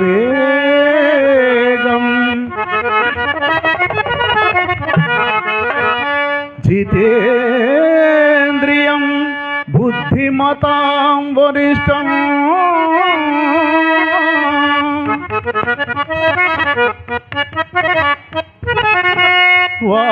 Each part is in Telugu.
వేగం జితేంద్రియం బుద్ధిమతాం వరిష్టం. వా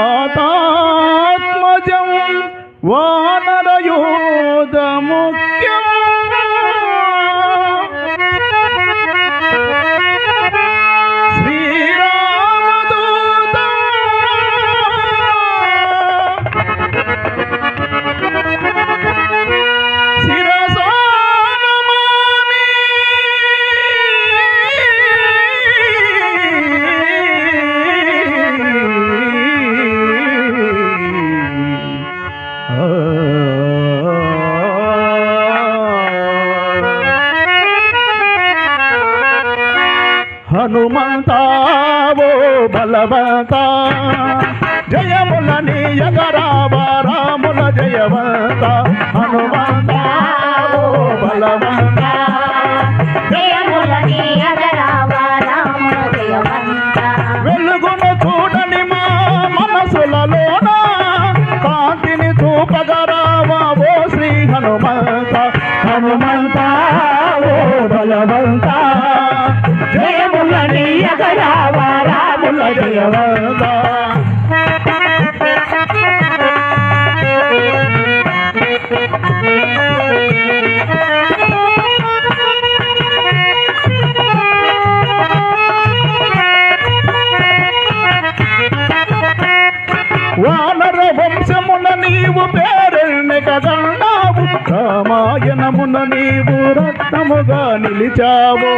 హనుమంతావో బలవంత. జయముల నీయగరావ రాముల జయవంత. హనుమంతావో బలవంత. జయములని ఎగరావ రాముల జయవంత. వెలుగును చూడని మా మనసులలోన కాంతిని చూపగరావా ఓ శ్రీ హనుమంత. హనుమంత ఓ బలవంత. రాముల వానర వంశమున నీవు పేరెన్నెకగన్నావు రామాయణమున నీవు రత్నముగా నిలిచావు.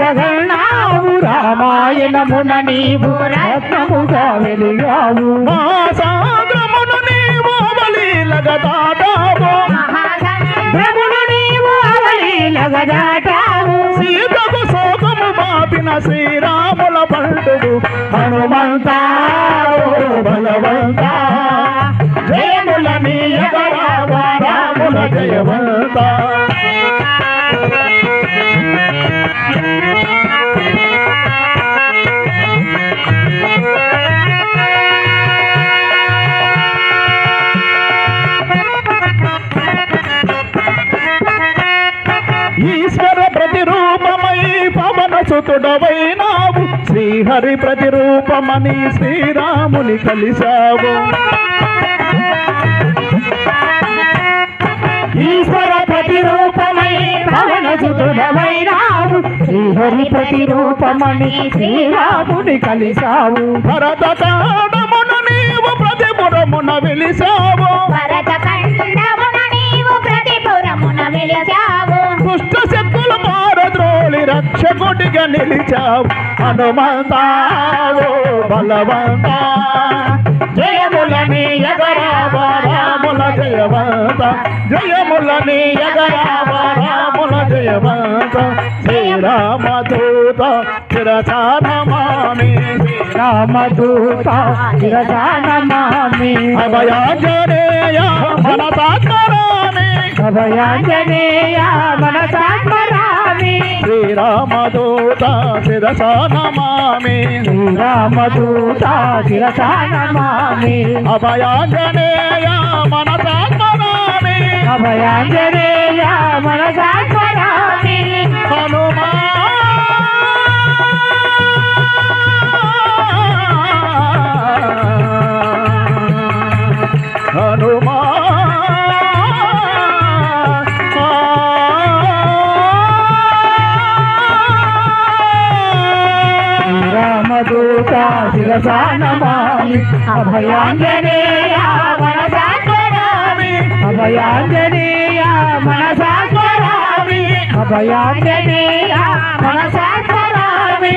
పేరెన్నికగన్నావు రామాయణమున నీవు రత్నముగా వెలిగావు. మా సాగరమున నీవు అవలీలగా దాటావు మహాగణుడు నీవు అవలీలగదాటావు. సీతకు శోకము మాపిన శ్రీరాముల పండుగు హనుమంత బలవంత. జయముల నీయగరావ రాముల జయవంత. ఈశ్వర ప్రతిరూపమై పవన సుతుడవైనావు శ్రీహరి ప్రతిరూపమని శ్రీరాముని కలిశావు. ఈశ్వర ప్రతిరూపమై పవన సుతుడవైనావు శ్రీహరి ప్రతిరూపమని శ్రీరాముని కలిశావు. భరత కాడమున నీవు ప్రతిపురమున వెలిసావు భరత ఖండమున నీవు ప్రతిపురమున వెలిసావు దుష్ట శక్తుల పారద్రోళి రక్షకుడిగా నిలిచావు. హనుమంతావో బలవంత. జయములని ఎగరావ రాముల జయవంత. జయములని ఎగరావ రాముల జయవంత. శ్రీరామదూత చిరసానమామి రామదూత శిరసానమామి అభయాంజనేయ మనసాత్మరామి అభయాంజనేయ మనసాత్మరామి. శ్రీరామదూత శిరసానమామి శ్రీరామదూత శిరసానమామి అభయాంజనేయ మనసాత్మరామి. అభయాంజనేయ మనసాత్మరామి. హనుమా శ్రీరామదూత శిరసానమామి అభయాంజనేయ మనసాత్మరామి అభయాంజనేయ మనసాత్మరామి అభయాంజనేయ మనసాత్మరామి